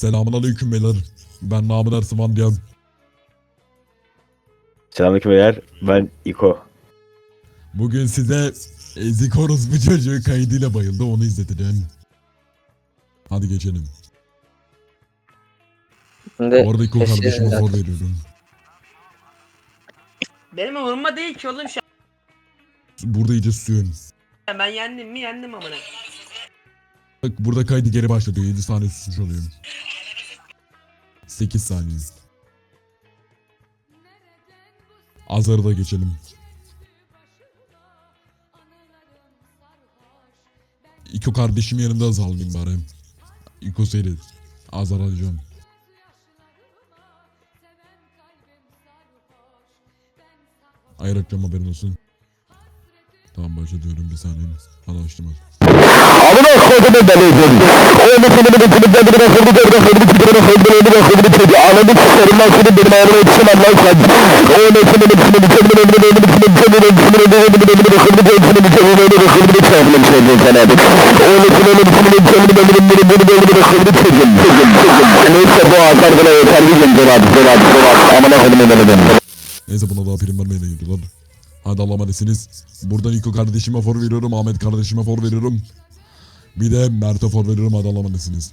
Selamun aleyküm beyler. Ben Namı Ersiman diyem. Selamünaleyküm beyler. Ben İko. Bugün size Ezik Orospu çocuğu kaydıyla bayıldı onu izleteceğim. Hadi geçelim. Şimdi Orada İko eşeğe kardeşime zaten- for veriyorum. Benim umurumda değil ki oğlum şu Burada iyice an. Ben yendim mi yendim amına. Bak burada kaydı geri başladı. 7 saniye susmuş oluyor. 8 saniye. Azarı da geçelim. İko kardeşim yanında az alayım bari. İko seyret. Azar alacağım. Ayıratacağım haberin olsun. Tamam başlatıyorum bir saniye. Hadi açtım hadi. Amına kodumu delirdim. Oğlum senin bir kulüp kendine kırdı kırdı kırdı kırdı kırdı kırdı kırdı kırdı Ananı sikerim lan senin benim ağrıma yetişim Allah sen. Kendine bir kendine bir kendine bir kendine bir kendine bir kendine bir kendine kırdı kırdı bir kendine bir kendine sen abi. Oğlum senin hepsini bir kendine bir kendine bir kendine bir kırdı çekin çekin çekin. Neyse bu azar bile yeter dur abi dur abi. Amına kodumu delirdim. Neyse buna daha prim vermeye gidiyorlar. Hadi Allah'a emanetsiniz. Buradan İko kardeşime for veriyorum. Ahmet kardeşime for veriyorum. Bir de Mert'e for veriyorum. Hadi Allah'a emanetsiniz.